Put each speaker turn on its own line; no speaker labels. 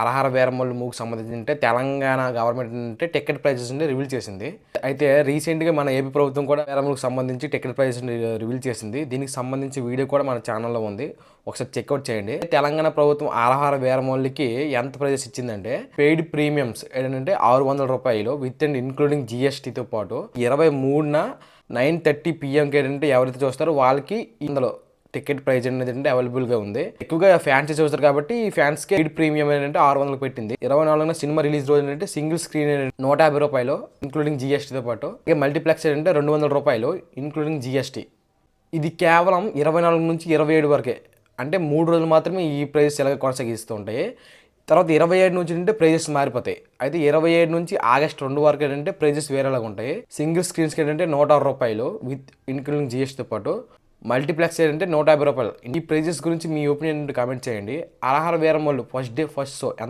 అలహార వీరమ్మల మూవీకి సంబంధించి అంటే తెలంగాణ గవర్నమెంట్ అంటే టికెట్ ప్రైజెస్ రివీల్ చేసింది. అయితే రీసెంట్గా మన ఏపీ ప్రభుత్వం కూడా వీరమ్మలకు సంబంధించి టికెట్ ప్రైజెస్ రివీల్ చేసింది. దీనికి సంబంధించి వీడియో కూడా మన ఛానల్లో ఉంది. ఒకసారి చెక్అవుట్ చేయండి. తెలంగాణ ప్రభుత్వం ఆహార వీరమౌలికి ఎంత ప్రైజెస్ ఇచ్చిందంటే పెయిడ్ ప్రీమియమ్స్ ఏంటంటే ఆరు వందల రూపాయలు విత్ అండ్ ఇన్క్లూడింగ్ జిఎస్టీతో పాటు ఇరవై మూడున నైన్ థర్టీ పిఎంకి ఏంటంటే ఎవరైతే చూస్తారో వాళ్ళకి ఇందులో టికెట్ ప్రైజ్ అనేది ఏంటంటే అవైలబుల్గా ఉంది. ఎక్కువగా ఫ్యాన్స్ చూస్తారు కాబట్టి ఈ ఫ్యాన్స్కి టికెట్ ప్రీమియం ఏంటంటే ఆరు వందలకు పెట్టింది. ఇరవై నాలుగున సినిమా రిలీజ్ రోజు ఏంటంటే సింగిల్ స్క్రీన్ నూట యాభై రూపాయలు ఇంక్లూడింగ్ జిఎస్టీతో పాటు. ఇక మల్టీప్లెక్స్ ఏంటంటే రెండు వందల రూపాయలు ఇంక్లూడింగ్ జిఎస్టీ ఇది కేవలం ఇరవై నాలుగు నుంచి ఇరవై ఏడు వరకే. అంటే మూడు రోజులు మాత్రమే ఈ ప్రైజెస్ ఎలాగ కొనసాగిస్తూ ఉంటాయి. తర్వాత ఇరవై ఏడు నుంచి అంటే ప్రైజెస్ మారిపోతాయి. అయితే ఇరవై ఏడు నుంచి ఆగస్ట్ రెండు వరకు ఏంటంటే ప్రైజెస్ వేరేలాగా ఉంటాయి. సింగిల్ స్క్రీన్స్కి ఏంటంటే నూట ఆరు రూపాయలు విత్ ఇన్క్లూడింగ్ జిఎస్టీతో పాటు. మల్టీప్లెక్స్ అంటే నూట యాభై రూపాయలు. ఈ ప్రైజెస్ గురించి మీ ఒపీనియన్ కామెంట్ చేయండి. అలహార వేరం వాళ్ళు ఫస్ట్ డే ఫస్ట్ షో